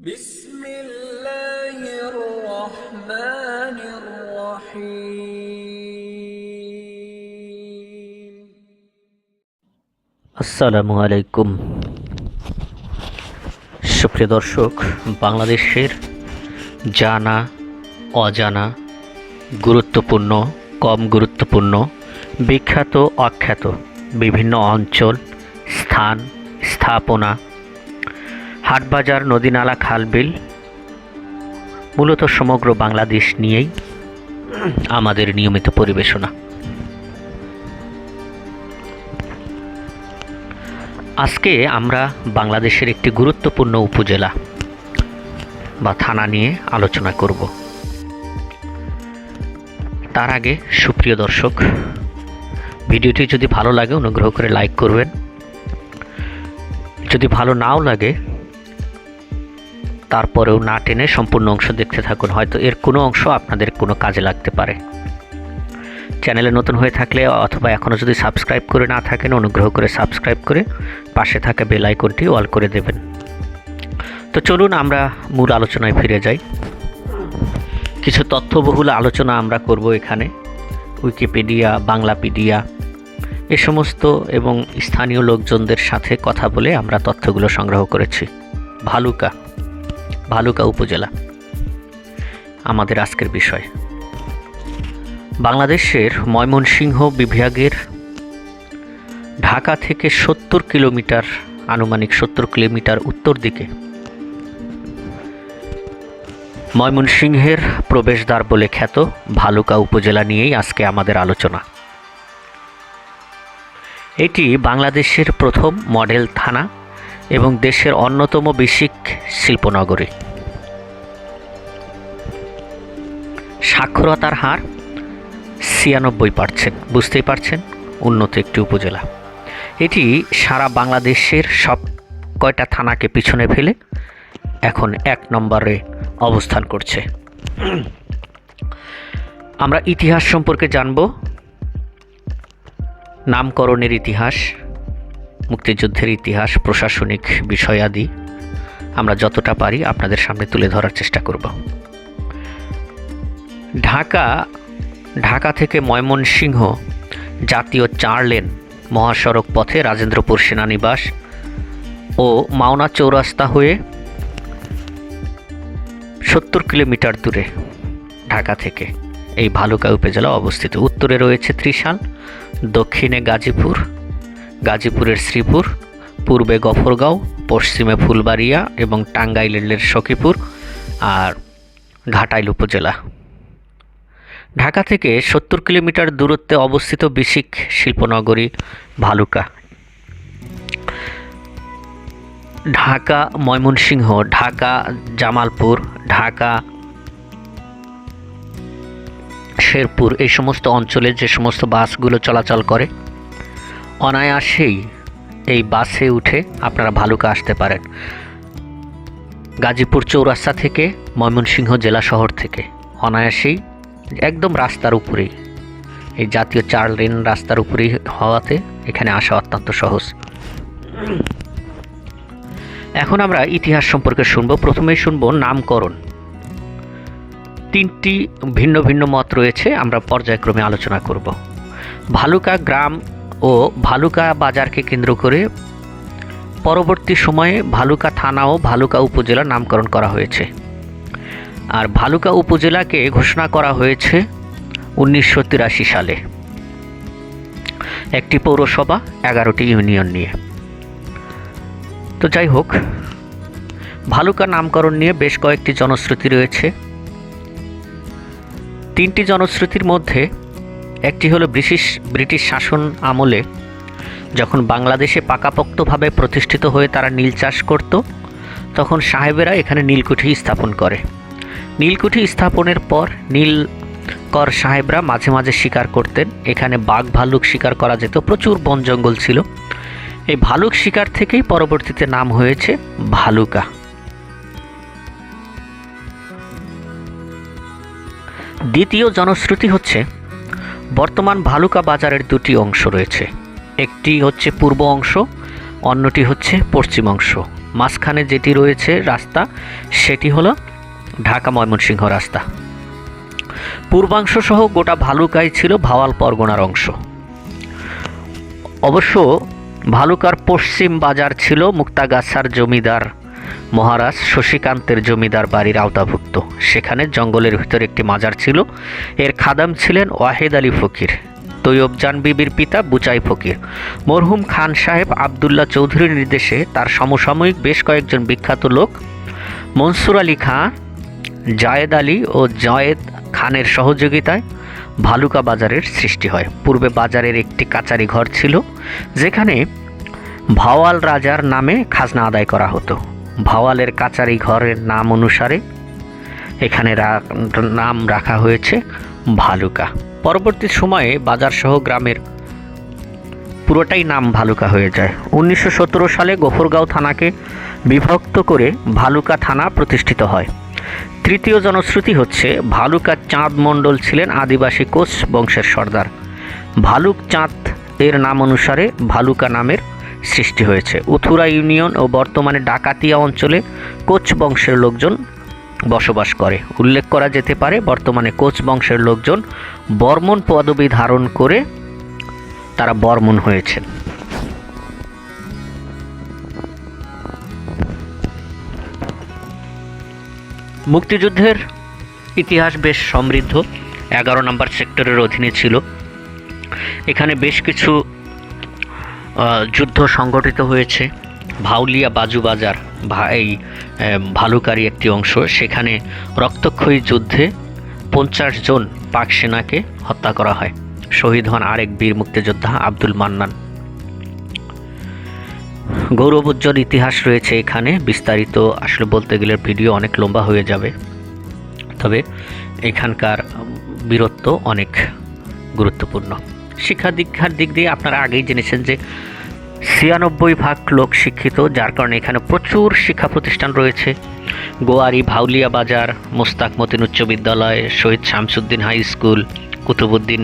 بسم الله الرحمن الرحيم আসসালামু আলাইকুম সুপ্রিয় দর্শক বাংলাদেশের জানা অজানা গুরুত্বপূর্ণ কম গুরুত্বপূর্ণ বিখ্যাত অখ্যাত বিভিন্ন অঞ্চল স্থান স্থাপনা হাটবাজার, নদীনালা, খালবিল, মূলত সমগ্র বাংলাদেশ নিয়েই আমাদের নিয়মিত পরিবেশনা। আজকে আমরা বাংলাদেশের একটি গুরুত্বপূর্ণ উপজেলা বা থানা নিয়ে আলোচনা করব। তার আগে সুপ্রিয় দর্শক, ভিডিওটি যদি ভালো লাগে অনুগ্রহ করে লাইক করবেন। যদি ভালো নাও লাগে তারপরেও না টেনে সম্পূর্ণ অংশ দেখতে থাকুন। হয়তো এর কোনো অংশ আপনাদের কোনো কাজে লাগতে পারে। চ্যানেলে নতুন হয়ে থাকলে অথবা এখনও যদি সাবস্ক্রাইব করে না থাকেন, অনুগ্রহ করে সাবস্ক্রাইব করে পাশে থাকা বেল আইকনটি অল করে দেবেন। তো চলুন আমরা মূল আলোচনায় ফিরে যাই। কিছু তথ্যবহুল আলোচনা আমরা করব এখানে। উইকিপিডিয়া, বাংলাপিডিয়া, এ সমস্ত এবং স্থানীয় লোকজনদের সাথে কথা বলে আমরা তথ্যগুলো সংগ্রহ করেছি। ভালুকা। ভালুকা উপজেলা। আমাদের আজকের বিষয়। বাংলাদেশের ময়মনসিংহ বিভাগের ঢাকা থেকে সত্তর কিলোমিটার, আনুমানিক সত্তর কিলোমিটার উত্তর দিকে ময়মনসিংহের প্রবেশদ্বার বলে খ্যাত ভালুকা উপজেলা নিয়েই আজকে আমাদের আলোচনা। এটি বাংলাদেশের প্রথম মডেল থানা। এবং দেশের অন্যতম বেসিক শিল্পনগরী। সাক্ষরতার হার ছিয়ানব্বই পার্সেন্ট। বুঝতেই পারছেন, উন্নত একটি উপজেলা। এটি সারা বাংলাদেশের সব কয়টা থানাকে পিছনে ফেলে এখন এক নম্বরে অবস্থান করছে। আমরা ইতিহাস সম্পর্কে জানব। নামকরণের ইতিহাস মুক্তিযুদ্ধের ইতিহাস, প্রশাসনিক বিষয়াদি আমরা যতটা পারি আপনাদের সামনে তুলে ধরার চেষ্টা করব। ঢাকা ঢাকা থেকে ময়মনসিংহ জাতীয় চার লেন মহাসড়ক পথে রাজেন্দ্রপুর সেনানিবাস ও মাওনা চৌরাস্তা হয়ে সত্তর কিলোমিটার দূরে ঢাকা থেকে এই ভালুকা উপজেলা অবস্থিত। উত্তরে রয়েছে ত্রিশাল, দক্ষিণে গাজীপুর গাজীপুরের শ্রীপুর, পূর্বে গফরগাঁও, পশ্চিমে ফুলবাড়িয়া এবং টাঙ্গাইলের সখীপুর আর ঘাটাইল উপজেলা। ঢাকা থেকে সত্তর কিলোমিটার দূরত্বে অবস্থিত বিসিক শিল্পনগরী ভালুকা। ঢাকা, ময়মনসিংহ, ঢাকা, জামালপুর, ঢাকা, শেরপুর এই সমস্ত অঞ্চলে যে সমস্ত বাসগুলো চলাচল করে অনায়াসেই এই বাসে উঠে আপনারা ভালুকা আসতে পারেন। গাজীপুর চৌরাস্তা থেকে, ময়মনসিংহ জেলা শহর থেকে। অনায়াসেই একদম রাস্তার উপরেই। এই জাতীয় চার লেন রাস্তার উপরেই হওয়াতে এখানে আসা অত্যন্ত সহজ। এখন আমরা ইতিহাস সম্পর্কে শুনব। প্রথমেই শুনব নামকরণ। তিনটি ভিন্ন ভিন্ন মত রয়েছে, আমরা পর্যায়ক্রমে আলোচনা করব। ভালুকা গ্রাম ও ভালুকা বাজারকে কেন্দ্র করে পরবর্তী সময়ে ভালুকা থানা ও ভালুকা উপজেলা নামকরণ করা হয়েছে। আর ভালুকা উপজেলাকে ঘোষণা করা হয়েছে উনিশশো তিরাশি সালে। একটি পৌরসভা, এগারোটি ইউনিয়ন নিয়ে। তো যাই হোক, ভালুকা নামকরণ নিয়ে বেশ কয়েকটি জনশ্রুতি রয়েছে। তিনটি জনশ্রুতির মধ্যে একটি হলো ব্রিটিশ ব্রিটিশ শাসন আমলে যখন বাংলাদেশে পাকাপোক্তভাবে প্রতিষ্ঠিত হয়ে তারা নীল চাষ করত, তখন সাহেবেরা এখানে নীলকুঠি স্থাপন করে। নীলকুঠি স্থাপনের পর নীল কর সাহেবরা মাঝে মাঝে শিকার করতেন। এখানে বাঘ ভালুক শিকার করা যেত। প্রচুর বন জঙ্গল ছিল। এই ভালুক শিকার থেকেই পরবর্তীতে নাম হয়েছে ভালুকা। দ্বিতীয় জনশ্রুতি হচ্ছে বর্তমান ভালুকা বাজারের দুটি অংশ রয়েছে। একটি হচ্ছে পূর্ব অংশ, অন্যটি হচ্ছে পশ্চিম অংশ। মাঝখানে যেটি রয়েছে রাস্তা, সেটি হলো ঢাকা ময়মনসিংহ রাস্তা। পূর্বাংশ সহ গোটা ভালুকাই ছিল ভাওয়াল পরগনার অংশ। অবশ্য ভালুকার পশ্চিম বাজার ছিল মুক্তাগাছার জমিদার মহারাজ শশীকান্তের জমিদার বাড়ির আওতাভুক্ত। সেখানে জঙ্গলের ভিতর একটি মাজার ছিল। এর খাদাম ছিলেন ওয়াহেদ আলী ফকির। তৈয়বজান বিবির পিতা বুচাই ফকির। মরহুম খান সাহেব আবদুল্লাহ চৌধুরীর নির্দেশে তার সমসাময়িক বেশ কয়েকজন বিখ্যাত লোক মনসুর আলী খাঁ জায়েদ আলী ও জয়েদ খানের সহযোগিতায় ভালুকা বাজারের সৃষ্টি হয়। পূর্বে বাজারের একটি কাচারি ঘর ছিল, যেখানে ভাওয়াল রাজার নামে খাজনা আদায় করা হতো। ভাওয়ালের কাচারি ঘরের নাম অনুসারে এখানে নাম রাখা হয়েছে ভালুকা। পরবর্তী সময়ে বাজারসহ গ্রামের পুরোটাই নাম ভালুকা হয়ে যায়। উনিশশো সতেরো সালে গফরগাঁও থানাকে বিভক্ত করে ভালুকা থানা প্রতিষ্ঠিত হয়। তৃতীয় জনশ্রুতি হচ্ছে, ভালুকা চাঁদ মণ্ডল ছিলেন আদিবাসী কোচ বংশের সর্দার। ভালুক চাঁদ এর নাম অনুসারে ভালুকা নামের সৃষ্টি হয়েছে। উথুরা ইউনিয়ন ও বর্তমানে ডাকাতিয়া অঞ্চলে কোচ বংশের লোকজন বসবাস করে। উল্লেখ করা যেতে পারে, বর্তমানে কোচ বংশের লোকজন বর্মন পদবি ধারণ করে তারা বর্মন হয়েছেন মুক্তিযুদ্ধের ইতিহাস বেশ সমৃদ্ধ। এগারো নম্বর সেক্টরের অধীনে ছিল। এখানে বেশ কিছু যুদ্ধ সংগঠিত হয়েছে। ভাউলিয়া বাজু বাজার এই ভালুকারী একটি অংশ। সেখানে রক্তক্ষয়ী যুদ্ধে পঞ্চাশ জন পাক সেনাকে হত্যা করা হয়। শহীদ হন আরেক বীর মুক্তিযোদ্ধা আব্দুল মান্নান। গৌরবোজ্জ্বল ইতিহাস রয়েছে এখানে। বিস্তারিত আসলে বলতে গেলে ভিডিও অনেক লম্বা হয়ে যাবে। তবে এখানকার বীরত্ব অনেক গুরুত্বপূর্ণ। শিক্ষা দীক্ষার দিক দিয়ে আপনারা আগেই জেনেছেন যে ছিয়ানব্বই ভাগ লোক শিক্ষিত, যার কারণে এখানে প্রচুর শিক্ষা প্রতিষ্ঠান রয়েছে। গোয়ারি ভাউলিয়া বাজার, মোস্তাক মতিন উচ্চ বিদ্যালয়, Shahid Shamsuddin high school, Kutubuddin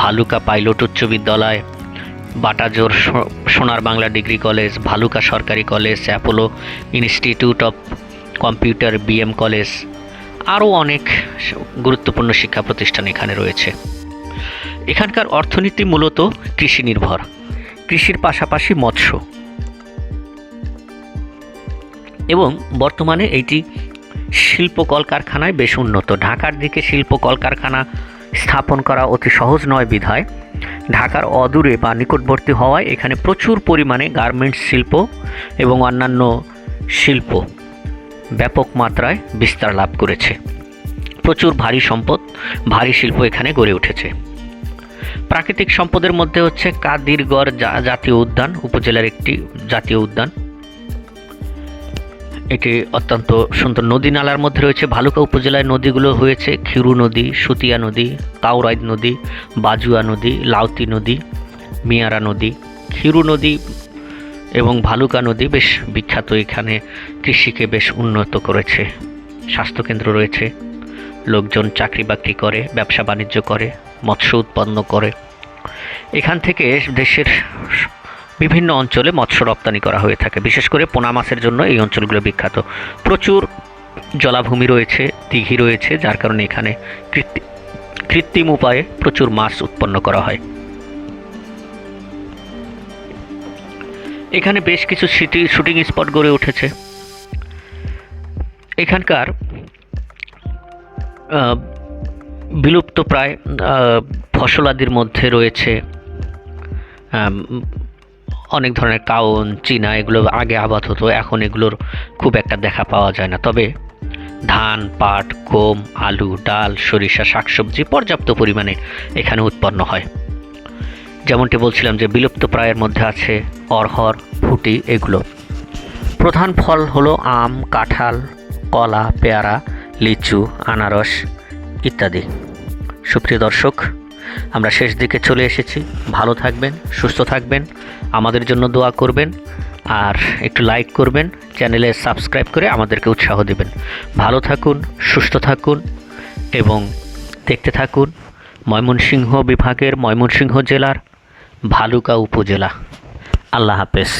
Bhaluka pilot উচ্চ বিদ্যালয়, বাটাজোর সোনার বাংলা ডিগ্রি কলেজ, ভালুকা সরকারি college, Apollo institute of computer BM college, আরও অনেক গুরুত্বপূর্ণ শিক্ষা প্রতিষ্ঠান এখানে রয়েছে। এখানকার অর্থনীতি মূলত কৃষি নির্ভর। কৃষির পাশাপাশি মৎস্য। এবং বর্তমানে এইটি শিল্প কলকারখানায় বেশ উন্নত। ঢাকার দিকে শিল্প কলকারখানা স্থাপন করা অতি সহজ নয় বিধায়। ঢাকার অদূরে বা নিকটবর্তী হওয়ায় এখানে প্রচুর পরিমাণে গার্মেন্টস শিল্প এবং অন্যান্য শিল্প ব্যাপক মাত্রায় বিস্তার লাভ করেছে। প্রচুর ভারী সম্পদ, ভারী শিল্প এখানে গড়ে উঠেছে। প্রাকৃতিক সম্পদের মধ্যে হচ্ছে কাদিরগড় জাতীয় উদ্যান, উপজেলার একটি জাতীয় উদ্যান। এটি অত্যন্ত সুন্দর নদী নালার মধ্যে রয়েছে। ভালুকা উপজেলায় নদীগুলো হয়েছে। খিরু নদী, সুতিয়া নদী তাওরাইদ নদী, বাজুয়া নদী, লাউতি নদী, মিয়ারা নদী খিরু নদী এবং ভালুকা নদী বেশ বিখ্যাত। এখানে কৃষিকে বেশ উন্নত করেছে। স্বাস্থ্যকেন্দ্র রয়েছে। লোকজন চাকরি বাকরি করে, ব্যবসা বাণিজ্য করে, মৎস্য উৎপন্ন করে। এখান থেকে দেশের বিভিন্ন অঞ্চলে মৎস্য রপ্তানি করা হয়ে থাকে। বিশেষ করে পোনা মাছের জন্য এই অঞ্চলগুলো বিখ্যাত। প্রচুর জলাভূমি রয়েছে, দিঘি রয়েছে, যার কারণে এখানে কৃত্রি- কৃত্রিম উপায়ে প্রচুর মাছ উৎপন্ন করা হয়। এখানে বেশ কিছু সিটি, শুটিং স্পট গড়ে উঠেছে। এখানকার বিলুপ্ত প্রায় ফসলাদির মধ্যে রয়েছে অনেক ধরনের কাউন, চীনা, এগুলো আগে আবাদ হতো, এখন এগুলোর খুব একটা দেখা পাওয়া যায় না। তবে ধান, পাট, গম, আলু, ডাল, সরিষা, শাকসবজি পর্যাপ্ত পরিমাণে এখানে উৎপন্ন হয়। যেমনটি বলছিলাম যে বিলুপ্ত প্রায়ের মধ্যে আছে অরহর ফুটি এগুলো। প্রধান ফল হলো আম, কাঁঠাল, কলা, পেয়ারা লিচু, আনারস ইত্যাদি। সুপ্রিয় দর্শক, আমরা শেষ দিকে চলে এসেছি। ভালো থাকবেন, সুস্থ থাকবেন, আমাদের জন্য দোয়া করবেন আর একটু লাইক করবেন, চ্যানেলে সাবস্ক্রাইব করে আমাদেরকে উৎসাহ দেবেন। ভালো থাকুন, সুস্থ থাকুন এবং দেখতে থাকুন ময়মনসিংহ বিভাগের ময়মনসিংহ জেলার ভালুকা উপজেলা। আল্লাহ হাফেজ।